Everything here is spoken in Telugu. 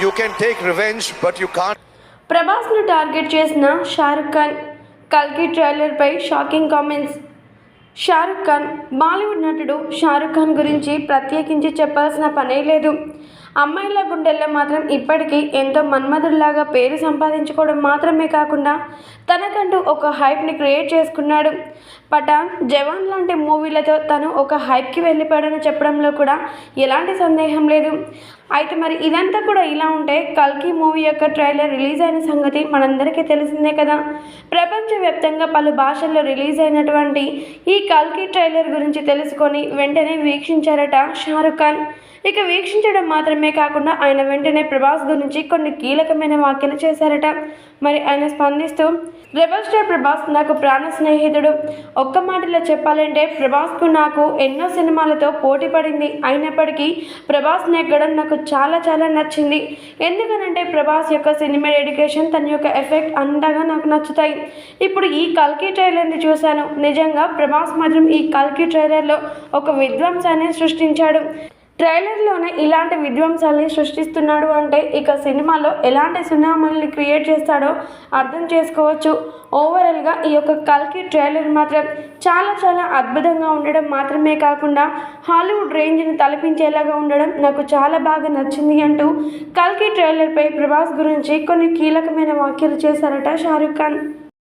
You can take revenge but you can't. ప్రభాస్ను టార్గెట్ చేసిన షారుఖ్ ఖాన్ కల్కి ట్రైలర్పై shocking comments Shahrukh Khan Bollywood నటుడు షారుఖ్ ఖాన్ గురించి ప్రత్యేకించి చెప్పాల్సిన పనే లేదు అమ్మాయిల గుండెల్లో మాత్రం ఇప్పటికీ ఎంతో మన్మధుడిలాగా పేరు సంపాదించుకోవడం మాత్రమే కాకుండా తనకంటూ ఒక హైప్ని క్రియేట్ చేసుకున్నాడు. పఠాన్ జవాన్ లాంటి మూవీలతో తను ఒక హైప్కి వెళ్ళిపోయాడని చెప్పడంలో కూడా ఎలాంటి సందేహం లేదు. అయితే మరి ఇదంతా కూడా ఇలా ఉంటే కల్కి మూవీ యొక్క ట్రైలర్ రిలీజ్ అయిన సంగతి మనందరికీ తెలిసిందే కదా. ప్రపంచవ్యాప్తంగా పలు భాషల్లో రిలీజ్ అయినటువంటి ఈ కల్కి ట్రైలర్ గురించి తెలుసుకొని వెంటనే వీక్షించారట షారుఖ్ ఖాన్. ఇక వీక్షించడం మాత్రమే కాకుండా ఆయన వెంటనే ప్రభాస్ గురించి కొన్ని కీలకమైన వ్యాఖ్యలు చేశారట. మరి ఆయన స్పందిస్తూ రెబల్ స్టార్ ప్రభాస్ నాకు ప్రాణ స్నేహితుడు. ఒక్క మాటలో చెప్పాలంటే ప్రభాస్కు నాకు ఎన్నో సినిమాలతో పోటీ పడింది. అయినప్పటికీ ప్రభాస్ నెగ్గడం నాకు చాలా చాలా నచ్చింది. ఎందుకనంటే ప్రభాస్ యొక్క సినిమా డెడికేషన్ తన యొక్క ఎఫెక్ట్ అంతగా నాకు నచ్చుతాయి. ఇప్పుడు ఈ కల్కి ట్రైలర్ని చూశాను. నిజంగా ప్రభాస్ మాత్రం ఈ కల్కి ట్రైలర్లో ఒక విధ్వంసాన్ని సృష్టించాడు. ట్రైలర్లోనే ఇలాంటి విధ్వంసాల్ని సృష్టిస్తున్నాడు అంటే ఇక సినిమాలో ఎలాంటి సునామల్ని క్రియేట్ చేస్తాడో అర్థం చేసుకోవచ్చు. ఓవరాల్గా ఈ యొక్క కల్కి ట్రైలర్ మాత్రం చాలా చాలా అద్భుతంగా ఉండడం మాత్రమే కాకుండా హాలీవుడ్ రేంజ్ని తలపించేలాగా ఉండడం నాకు చాలా బాగా నచ్చింది అంటూ కల్కి ట్రైలర్పై ప్రభాస్ గురించి కొన్ని కీలకమైన వ్యాఖ్యలు చేశారట షారుఖ్ ఖాన్.